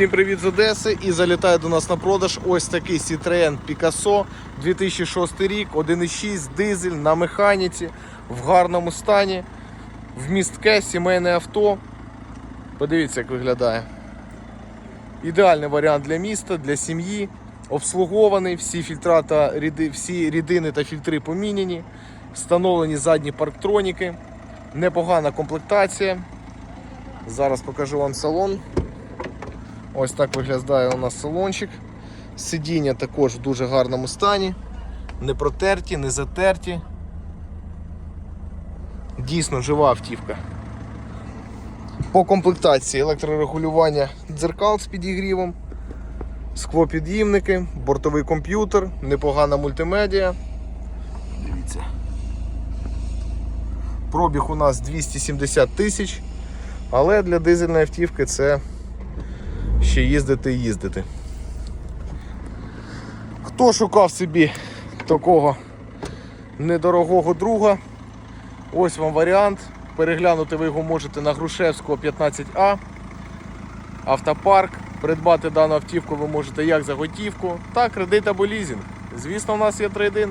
Всім привіт з Одеси і залітає до нас на продаж ось такий Citroen Picasso 2006 рік, 1.6 дизель на механіці в гарному стані. Вмістке, сімейне авто. Подивіться, як виглядає. Ідеальний варіант для міста, для сім'ї. Обслугований, всі фільтра та ряди, всі рідини та фільтри поміняні. Встановлені задні парктроніки. Непогана комплектація. Зараз покажу вам салон. Ось так виглядає у нас салончик. Сидіння також в дуже гарному стані. Не протерті, не затерті. Дійсно жива автівка. По комплектації електрорегулювання дзеркал з підігрівом, склопід'їмники, бортовий комп'ютер, непогана мультимедіа. Дивіться. Пробіг у нас 270 тисяч, але для дизельної автівки це ще їздити і їздити. Хто шукав собі такого недорогого друга, ось вам варіант. Переглянути ви його можете на Грушевського 15А. Автопарк. Придбати дану автівку ви можете як за готівку, так кредит або лізинг. Звісно, у нас є трейдин.